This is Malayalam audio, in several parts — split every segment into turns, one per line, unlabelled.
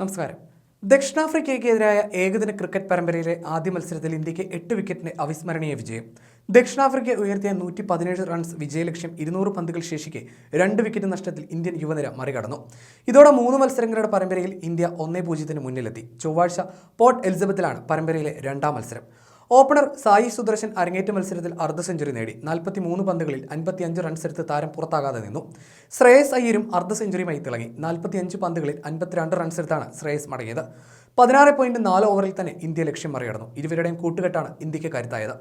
നമസ്കാരം. ദക്ഷിണാഫ്രിക്കയ്ക്കെതിരായ ഏകദിന ക്രിക്കറ്റ് പരമ്പരയിലെ ആദ്യ മത്സരത്തിൽ ഇന്ത്യയ്ക്ക് എട്ട് വിക്കറ്റിന് അവിസ്മരണീയ വിജയം. ദക്ഷിണാഫ്രിക്ക ഉയർത്തിയ നൂറ്റി പതിനേഴ് റൺസ് വിജയലക്ഷ്യം ഇരുന്നൂറ് പന്തുകൾ ശേഷിക്കെ രണ്ട് വിക്കറ്റ് നഷ്ടത്തിൽ ഇന്ത്യൻ യുവനിര മറികടന്നു. ഇതോടെ മൂന്ന് മത്സരങ്ങളുടെ പരമ്പരയിൽ ഇന്ത്യ ഒന്നേ പൂജ്യത്തിന് മുന്നിലെത്തി. ചൊവ്വാഴ്ച പോർട്ട് എലിസബത്തിലാണ് പരമ്പരയിലെ രണ്ടാം മത്സരം. ഓപ്പണർ സായി സുദർശൻ അരങ്ങേറ്റ മത്സരത്തിൽ അർദ്ധ സെഞ്ചുറി നേടി. നാൽപ്പത്തി മൂന്ന് പന്തുകളിൽ അൻപത്തിയഞ്ച് റൺസ് എടുത്ത് താരം പുറത്താകാതെ നിന്നു. ശ്രേയസ് അയ്യരും അർദ്ധ സെഞ്ചുറിയുമായി തിളങ്ങി. നാൽപ്പത്തിയഞ്ച് പന്തുകളിൽ അൻപത്തിരണ്ട് റൺസ് എടുത്താണ് ശ്രേയസ് മടങ്ങിയത്. പതിനാറ് പോയിന്റ് നാല് ഓവറിൽ തന്നെ ഇന്ത്യ ലക്ഷ്യം മറികടന്നു. ഇരുവരുടെയും കൂട്ടുകെട്ടാണ് ഇന്ത്യയ്ക്ക് കരുത്തായത്.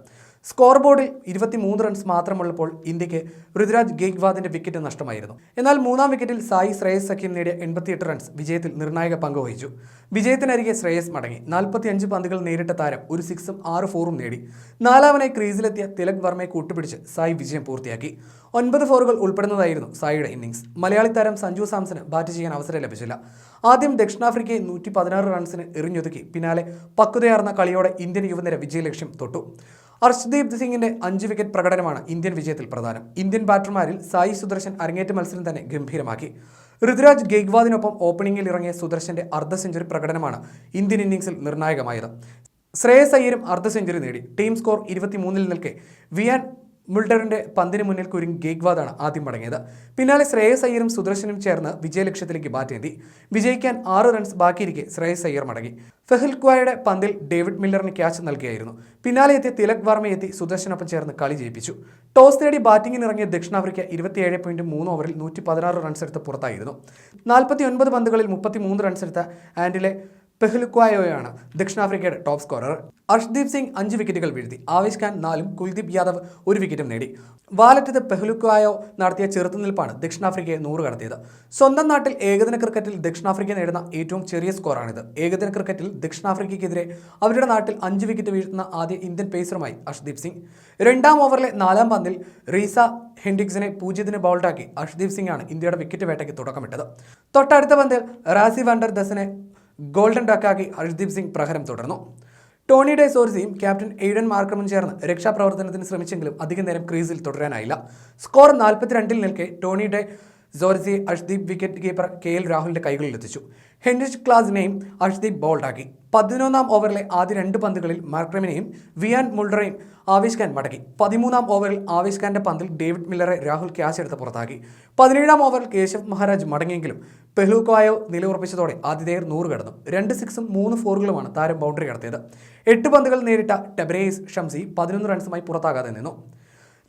സ്കോർ ബോർഡിൽ ഇരുപത്തിമൂന്ന് റൺസ് മാത്രമുള്ളപ്പോൾ ഇന്ത്യയ്ക്ക് ഋതുരാജ് ഗെയ്ക്വാദിന്റെ വിക്കറ്റ് നഷ്ടമായിരുന്നു. എന്നാൽ മൂന്നാം വിക്കറ്റിൽ സായി ശ്രേയസ് സഖ്യം നേടിയ എൺപത്തിയെട്ട് റൺസ് വിജയത്തിൽ നിർണായക പങ്ക് വഹിച്ചു. വിജയത്തിനരികെ ശ്രേയസ് മടങ്ങി. നാൽപ്പത്തിയഞ്ച് പന്തുകൾ നേരിട്ട താരം ഒരു സിക്സും ആറ് ഫോറും നേടി. നാലാമനായി ക്രീസിലെത്തിയ തിലക് വർമ്മയെ കൂട്ടുപിടിച്ച് സായി വിജയം പൂർത്തിയാക്കി. ഒൻപത് ഫോറുകൾ ഉൾപ്പെടുന്നതായിരുന്നു സായിയുടെ ഇന്നിംഗ്സ്. മലയാളി താരം സഞ്ജു സാംസന് ബാറ്റ് ചെയ്യാൻ അവസരം ലഭിച്ചില്ല. ആദ്യം ദക്ഷിണാഫ്രിക്കയെ നൂറ്റി പതിനാറ് റൺസിന് എറിഞ്ഞൊതുക്കി. പിന്നാലെ പക്വതയാർന്ന കളിയോടെ ഇന്ത്യൻ യുവനിര വിജയലക്ഷ്യം തൊട്ടു. അർഷ്ദീപ് സിംഗിന്റെ അഞ്ച് വിക്കറ്റ് പ്രകടനമാണ് ഇന്ത്യൻ വിജയത്തിൽ പ്രധാനം. ഇന്ത്യൻ ബാറ്റർമാരിൽ സായി സുദർശൻ അരങ്ങേറ്റ മത്സരം തന്നെ ഗംഭീരമാക്കി. ഋതുരാജ് ഗെയ്ഗ്വാദിനൊപ്പം ഓപ്പണിംഗിൽ ഇറങ്ങിയ സുദർശന്റെ അർദ്ധ സെഞ്ചുറി പ്രകടനമാണ് ഇന്ത്യൻ ഇന്നിംഗ്സിൽ നിർണായകമായത്. ശ്രേയസ് അയ്യരും അർദ്ധ സെഞ്ചുറി നേടി. ടീം സ്കോർ ഇരുപത്തിമൂന്നിൽ നിൽക്കെ. വിയാൻ മുൾഡറിന്റെ പന്തിന് മുന്നിൽ കുരുങ്ങി ഗേഗ്വാദാണ് ആദ്യം മടങ്ങിയത്. പിന്നാലെ ശ്രേയസ് അയ്യരും സുദർശനും ചേർന്ന് വിജയലക്ഷ്യത്തിലേക്ക് ബാറ്റേന്തി വിജയിക്കാൻ ആറ് റൺസ് ബാക്കിയിരിക്കെ ശ്രേയസ് അയ്യർ മടങ്ങി. ഫെഹിൽ ക്വായുടെ പന്തിൽ ഡേവിഡ് മില്ലറിന് ക്യാച്ച് നൽകിയായിരുന്നു. പിന്നാലെ എത്തിയ തിലക് വർമ്മ എത്തി സുദർശനൊപ്പം ചേർന്ന് കളി ജയിപ്പിച്ചു. ടോസ് നേടി ബാറ്റിംഗിന് ഇറങ്ങിയ ദക്ഷിണാഫ്രിക്ക ഇരുപത്തിയേഴ് പോയിന്റ് മൂന്ന് ഓവറിൽ നൂറ്റി പതിനാറ് റൺസ് എടുത്ത് പുറത്തായിരുന്നു. നാൽപ്പത്തി ഒൻപത് പന്തുകളിൽ മുപ്പത്തി മൂന്ന് റൺസ് എടുത്ത ആൻഡിലെ പെഹ്ലുക്വായോയാണ് ദക്ഷിണാഫ്രിക്കയുടെ ടോപ്പ് സ്കോറർ അർഷ്ദീപ് സിംഗ് അഞ്ച് വിക്കറ്റുകൾ വീഴ്ത്തി. ആവേശ് ഖാൻ നാലും കുൽദീപ് യാദവ് ഒരു വിക്കറ്റും നേടി. വാലറ്റത്ത് പെഹ്ലുക്വായോ നടത്തിയ ചെറുത്തുനിൽപ്പാണ് ദക്ഷിണാഫ്രിക്കയെ നൂറ് കടത്തിയത്. സ്വന്തം നാട്ടിൽ ഏകദിന ക്രിക്കറ്റിൽ ദക്ഷിണാഫ്രിക്ക നേടുന്ന ഏറ്റവും ചെറിയ സ്കോറാണിത് ഏകദിന ക്രിക്കറ്റിൽ ദക്ഷിണാഫ്രിക്കയ്ക്കെതിരെ അവരുടെ നാട്ടിൽ അഞ്ച് വിക്കറ്റ് വീഴ്ത്തുന്ന ആദ്യ ഇന്ത്യൻ പേസറുമായി അർഷ്ദീപ് സിംഗ്. രണ്ടാം ഓവറിലെ നാലാം പന്തിൽ റീസ ഹെൻഡിക്സിനെ പൂജ്യത്തിന് ബൗൾഡാക്കി അർഷ്ദീപ് സിംഗ് ആണ് ഇന്ത്യയുടെ വിക്കറ്റ് വേട്ടയ്ക്ക് തുടക്കമിട്ടത്. തൊട്ടടുത്ത പന്തിൽ റാസി വണ്ടർ ദസിനെ ഗോൾഡൻ ഡക്കാക്കി ഹർഷ്ദീപ് സിംഗ് പ്രഹരം തുടർന്നു. ടോണി ഡേ സോർസിയും ക്യാപ്റ്റൻ എയ്ഡൻ മാർക്കറും ചേർന്ന് രക്ഷാപ്രവർത്തനത്തിന് ശ്രമിച്ചെങ്കിലും അധിക നേരം ക്രീസിൽ തുടരാനായില്ല. സ്കോർ നാൽപ്പത്തിരണ്ടിൽ നിൽക്കെ Tony de Zorzi Arshdeep wicket keeper K L രാഹുലിന്റെ കൈകളിൽ എത്തിച്ചു ഹെൻറിച്ച് ക്ലാസിനെയും അഷ്ദീപ് ബോൾഡാക്കി. പതിനൊന്നാം ഓവറിലെ ആദ്യ രണ്ട് പന്തുകളിൽ മാർക്രമിനെയും വിയാൻ മുൾഡറെയും ആവേശ് ഖാൻ മടക്കി. പതിമൂന്നാം ഓവറിൽ ആവേശ് ഖാന്റെ പന്തിൽ ഡേവിഡ് മില്ലറെ രാഹുൽ ക്യാച്ച് എടുത്ത് പുറത്താക്കി. പതിനേഴാം ഓവറിൽ കേശവ് മഹാരാജ് മടങ്ങിയെങ്കിലും പെഹ്ലുക്കോയോ നിലയുറപ്പിച്ചതോടെ ആതിഥേയർ നൂറ് കടന്നു. രണ്ട് സിക്സും മൂന്ന് ഫോറുകളുമാണ് താരം ബൗണ്ടറി കടത്തിയത്. എട്ട് പന്തുകൾ നേരിട്ട ടെബ്രേസ് ഷംസി പതിനൊന്ന് റൺസുമായി പുറത്താകാതെ നിന്നു.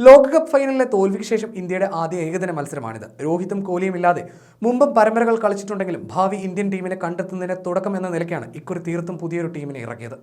ലോകകപ്പ് ഫൈനലിലെ തോൽവിക്ക് ശേഷം ഇന്ത്യയുടെ ആദ്യ ഏകദിന മത്സരമാണിത്. രോഹിതും കോഹ്ലിയും ഇല്ലാതെ മുമ്പും പരമ്പരകൾ കളിച്ചിട്ടുണ്ടെങ്കിലും ഭാവി ഇന്ത്യൻ ടീമിനെ കണ്ടെത്തുന്നതിന് തുടക്കം എന്ന നിലയ്ക്കാണ് ഇക്കുറി തീർത്തും പുതിയൊരു ടീമിനെ ഇറക്കിയത്.